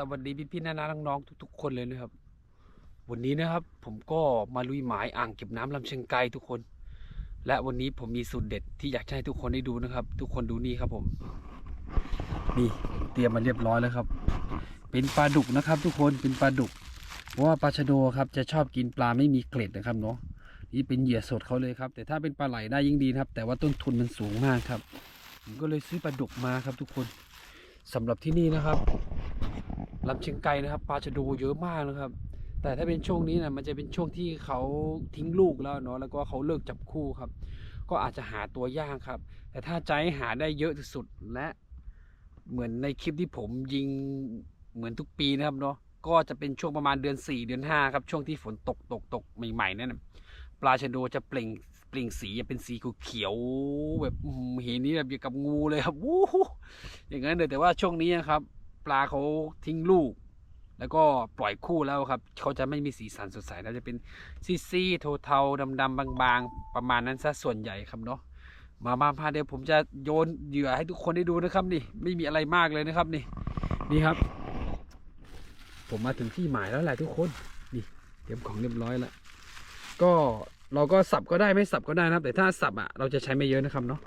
สวัสดีพี่พี่ๆน้าๆน้องๆทุก ๆ คนเลยนะครับ วันนี้นะครับ ผมก็มาลุยหมายอ่างเก็บน้ำลำเชียงไกรทุกคน และวันนี้ผมมีสูตรเด็ดที่อยากให้ทุกคนได้ดูนะครับ ทุกคนดูนี่ครับผม นี่เตรียมมาเรียบร้อยแล้วครับ เป็นปลาดุกนะครับ ทุกคนเป็นปลาดุก เพราะว่าปลาชะโดครับจะชอบกินปลาไม่มีเกล็ดนะครับเนาะนี่เป็นเหยื่อสดเขาเลยครับ แต่ถ้าเป็นปลาไหลได้ยิ่งดีครับ แต่ว่าต้นทุนมันสูงมากครับ ผมก็เลยซื้อปลาดุกมาครับ ทุกคนสำหรับที่นี่นะครับ ลำเชียงไกรนะครับปลาชะโดเยอะมากนะครับ แต่ถ้าเป็นช่วงนี้นะมันจะเป็นช่วงที่เขาทิ้งลูกแล้วเนาะแล้วก็เขาเลิกจับคู่ครับ ก็อาจจะหาตัวยากครับ แต่ถ้าใจหาได้เยอะที่สุดและเหมือนในคลิปที่ผมยิงเหมือนทุกปีนะครับเนาะก็จะเป็นช่วงประมาณเดือน 4 เดือน 5 ครับ ช่วงที่ฝนตกตกตกใหม่ๆนั่นปลาชะโดจะเปล่งเปล่งสีเป็นสีเขียวแบบหือเห็นนี้แบบอย่างกับงูเลยครับวู้อย่างนั้นเลยแต่ว่าช่วงนี้นะครับ ปลาเขาทิ้งลูก แล้วก็ปล่อยคู่แล้วครับเขาจะไม่มีสีสันสดใสแล้วจะเป็นซีๆเทาๆดำๆบางๆ ประมาณนั้นซะส่วนใหญ่ครับเนาะมามาพาเดี๋ยวผมจะโยนเหยื่อให้ทุกคนได้ดูนะครับนี่ ไม่มีอะไรมากเลยนะครับนี่นี่ครับ ผมมาถึงที่หมายแล้วแหละทุกคนนี่เตรียมของเรียบร้อยแล้วก็เราก็สับก็ได้ไม่สับก็ได้นะครับ แต่ถ้าสับอะเราจะใช้ไม่เยอะนะครับเนาะ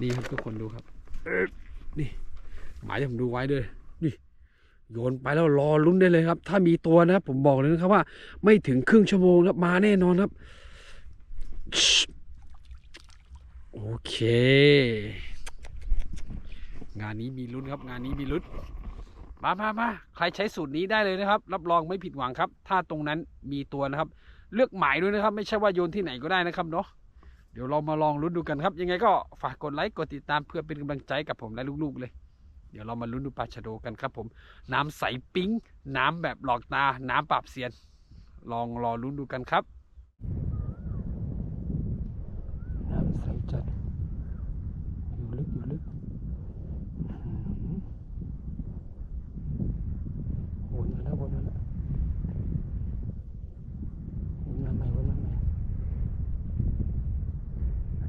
นี่ครับทุกคนดูครับนี่หมายที่ผมดูไว้ด้วย นี่โยนไปแล้วรอลุ้นได้เลยครับ ถ้ามีตัวนะครับ ผมบอกเลยนะครับว่า ไม่ถึงครึ่งชั่วโมงครับมาแน่นอนครับ โอเค งานนี้มีลุ้นครับ งานนี้มีลุ้นมามามาใครใช้สูตรนี้ได้เลยนะครับ รับรองไม่ผิดหวังครับ ถ้าตรงนั้นมีตัวนะครับ เลือกหมายด้วยนะครับ ไม่ใช่ว่าโยนที่ไหนก็ได้นะครับเนาะเดี๋ยวเรามาลองลุ้นดูกันครับ ยังไงก็ฝากกดไลค์กดติดตามเพื่อเป็นกำลังใจกับผมและลูกๆเลย เดี๋ยวเรามาลุ้นดูปลาชะโดกันครับผม น้ำใสปิ๊งน้ำแบบหลอกตา น้ำปราบเซียน ลองรอลุ้นดูกันครับ น้ำใสจัด อยู่ลึกอยู่ลึกวนมาแล้ววนมาแล้ววนมาใหม่วนมาใหม่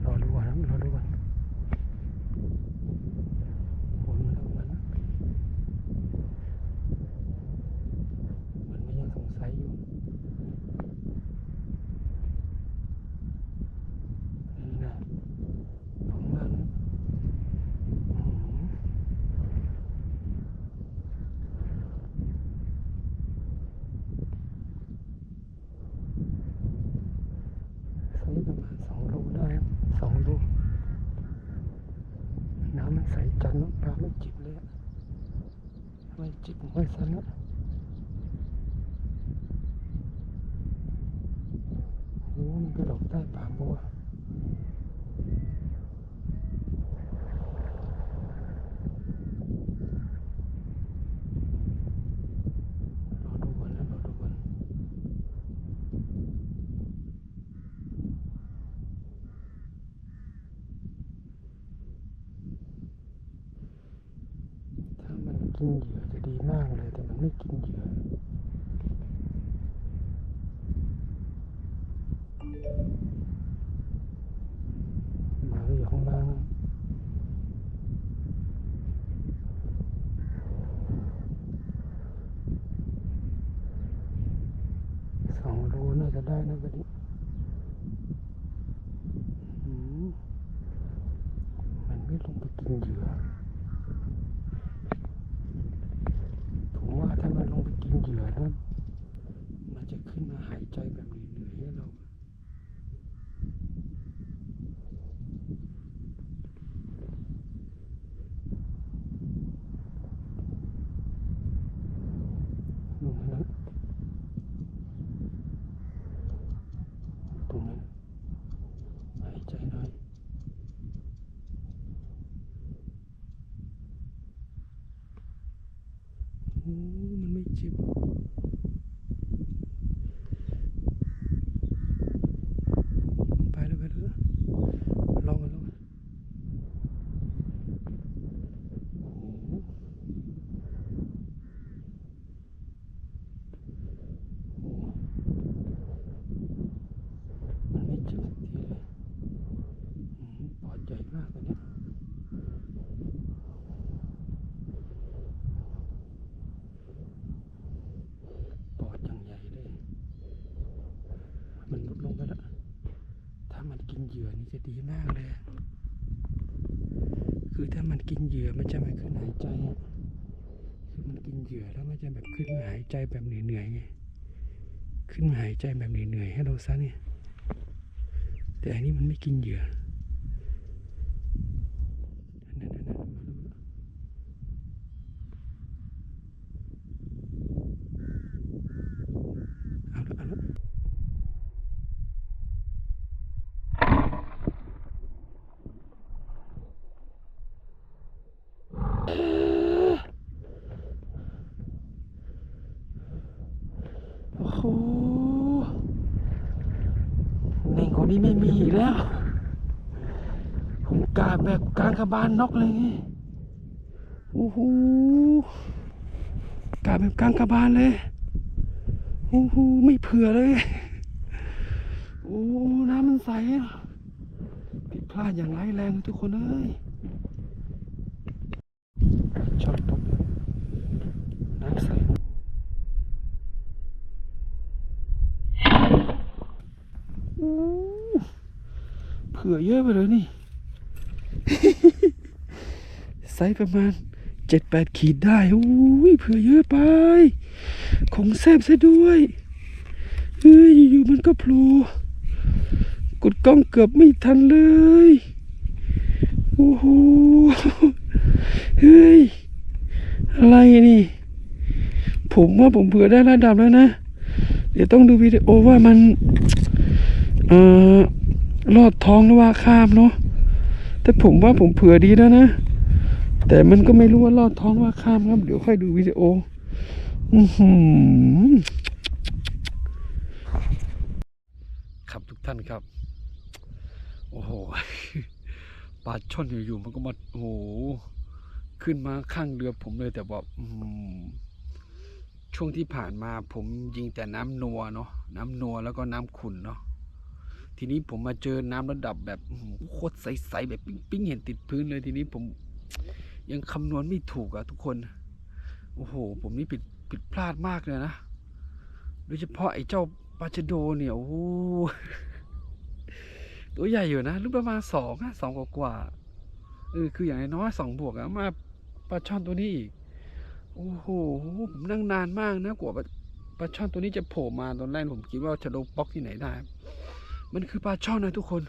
รอดูก่อนนะรอดูก่อนวนมาแล้ววนมาแล้วมันไม่ยังสงสัยอยู่นี่นะลงมาแล้วอื้อหือ ไซส์ประมาณสองโลได้ครับสองโลน้ำมันใสจัดเนอะปลา ไม่จิบเลยอะไม่จิบไม่สันนะโอ้มันกระโดดใต้ป่าบัวรอดูก่อนนะรอดูก่อน ถ้ามัน กินเหยื่อจะดีมากเลย แต่มันไม่กินเหยื่อมาอยู่ข้างล่างสองโลน่าจะได้นะวันนี้อืมมันไม่ลงไปกินเหยื่อ ผมว่าถ้ามันลงไปกินเหยื่อนะมันจะขึ้นมาหายใจแบบเหนื่อยๆให้เรา ลงนั้นตรงนั้นหายใจหน่อย โอ้ มันไม่เจ็บไปแล้วไปแล้วลองกันลองกันโอ้โหโอ้มันไม่เจ็บสักทีเลยอืมปอดใหญ่มากเลยเนี่ยินเหยื่อนี่จะดีมากเลย คือถ้ามันกินเหยื่อมันจะไม่ขึ้นหายใจ คือมันกินเหยื่อแล้วมันจะแบบขึ้นมาหายใจแบบเหนื่อยๆไง ขึ้นมาหายใจแบบเหนื่อยๆให้เราซะเนี่ย แต่อันนี้มันไม่กินเหยื่อนั่นๆๆเอาละเอาละ โอ้โหเน่งคนนี้ไม่มีอีกแล้วผมกาแบบกลางกระบาลนกเลยไงโอ้โหกาแบบกลางกระบาลเลยโอ้โหไม่เผื่อเลย โอ้น้ำมันใสผิดพลาดอย่างร้ายแรงทุกคนเอ้ยชอบตกเลยน้ำใส อู้ เผื่อเยอะไปเลยนี่ ไซส์ประมาณเจ็ดแปดขีดได้อุ้ยเผื่อเยอะไป ของแซบซะด้วยเฮ้ยอยู่ๆมันก็โผล่กดกล้องเกือบไม่ทันเลย โอ้โห เฮ้ย อะไรนี่ ผมว่าผมเผื่อได้ระดับแล้วนะ เดี๋ยวต้องดูวิดีโอว่ามัน เอ่อ ลอดท้องหรือว่าข้ามเนาะแต่ผมว่าผมเผื่อดีแล้วนะ แต่มันก็ไม่รู้ว่าลอดท้องว่าข้ามครับ เดี๋ยวค่อยดูวิดีโอ อือหือครับทุกท่านครับ โอ้โหปลาช่อนอยู่ๆมันก็มาโอ้โหขึ้นมาข้างเรือผมเลยแต่ว่าอืมช่วงที่ผ่านมาผมยิงแต่น้ำนัวเนาะน้ำนัวแล้วก็น้ำขุนเนาะ ทีนี้ผมมาเจอน้ำระดับแบบโคตรใสๆแบบปิ้งๆเห็นติดพื้นเลยทีนี้ผมยังคำนวณไม่ถูกอะทุกคน โอ้โห ผมนี่ผิดผิดพลาดมากเลยนะ โดยเฉพาะไอ้เจ้าปลาชโดเนี่ย โอ้โหตัวใหญ่อยู่นะลูกประมาณสองสองกว่าเออคืออย่างน้อยสองบวกอะมาปลาช่อนตัวนี้อีก โอ้โหผมนั่งนานมากนะกว่าปลาช่อนตัวนี้จะโผล่มาตอนแรกผมคิดว่าชะโดป๊อกที่ไหนได้ มันคือปลาช่อนนะทุกคน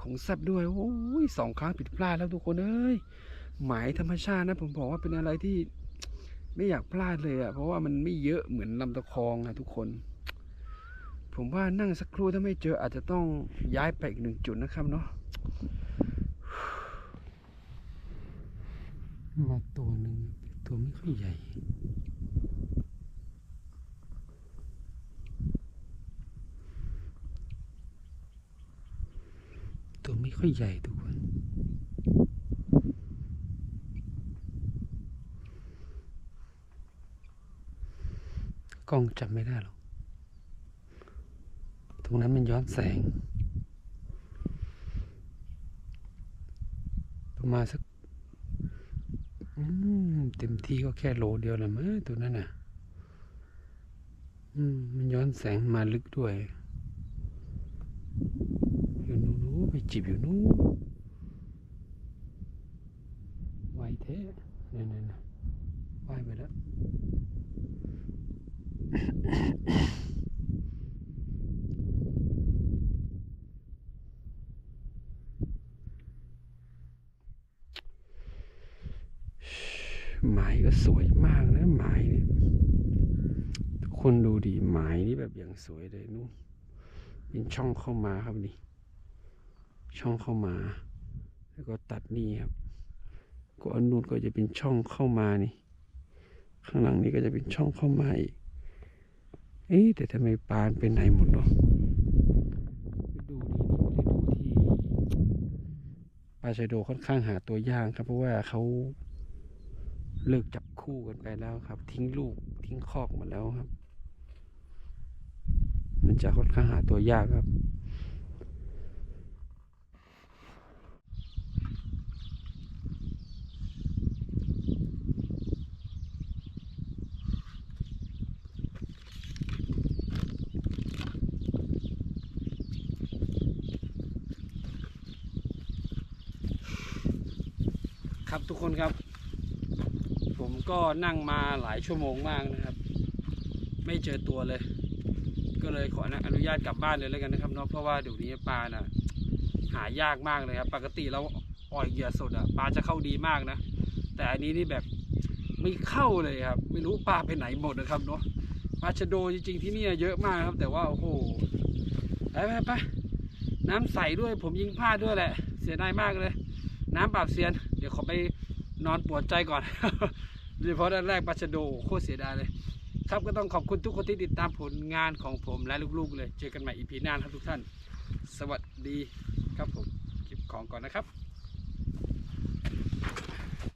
ของแซบด้วย โอ้ยสองครั้งผิดพลาดแล้วทุกคนเอ้ย หมายธรรมชาตินะ ผมบอกว่าเป็นอะไรที่ไม่อยากพลาดเลยอะเพราะว่ามันไม่เยอะเหมือนลำตะคองอะทุกคน ผมว่านั่งสักครู่ถ้าไม่เจออาจจะต้องย้ายไปอีกหนึ่งจุดนะครับเนาะ มาตัวหนึ่งตัวไม่ค่อยใหญ่ ตัวไม่ค่อยใหญ่ทุกคน กล้องจับไม่ได้หรอก ตรงนั้นมันย้อนแสง ประมาณสักอืมเต็มที่ก็แค่โลเดียวแหละมั้งตัวนั้นน่ะอืมมันย้อนแสงมาลึกด้วยนู้นนู้นไป จีบอยู่นู้นไวแท้นั่นนั่น่ะว่ายไปแล้วหมายก็สวยมากนะหมายเนี่ยทุกคนดูดิหมายนี่แบบอย่างสวยเลยนู่นเป็นช่องเข้ามาครับนี่ ช่องเข้ามา แล้วก็ตัดนี่ครับก็อันนู้นก็จะเป็นช่องเข้ามานี่ ข้างหลังนี้ก็จะเป็นช่องเข้ามาอีก เอ๊ะแต่ทำไมปานเป็นไหนหมดเนาะดูนี่ไม่ได้ดูที่ปลาชะโดค่อนข้างหาตัวยากครับ เพราะว่าเขาเลิกจับคู่กันไปแล้วครับ ทิ้งลูกทิ้งคอกหมาแล้วครับ มันจะค่อนข้างหาตัวยากครับ ครับทุกคนครับ ผมก็นั่งมาหลายชั่วโมงมากนะครับ ไม่เจอตัวเลย ก็เลยขออนุญาตกลับบ้านเลยแล้วกันนะครับเนาะเพราะว่าเดี๋ยวนี้ปลาน่ะ หายากมากเลยครับปกติเราอ่อยเหยื่อสดอะปลาจะเข้าดีมากนะ แต่อันนี้นี่แบบไม่เข้าเลยครับ ไม่รู้ปลาไปไหนหมดนะครับเนาะปลาชะโดจริงๆที่นี่เยอะมากครับ แต่ว่าโอ้โหไปไปไปน้ำใสด้วยผมยิงพลาดด้วยแหละ เสียดายมากเลย น้ำปราบเซียน เดี๋ยวขอไปนอนปวดใจก่อน โดยเฉพาะด้านแรกปัชโดโคตรเสียดายเลย ครับก็ต้องขอบคุณทุกคนที่ติดตามผลงานของผมและลูกๆเลย เจอกันใหม่อีพีหน้าครับทุกท่าน สวัสดีครับผม คลิปของก่อนนะครับ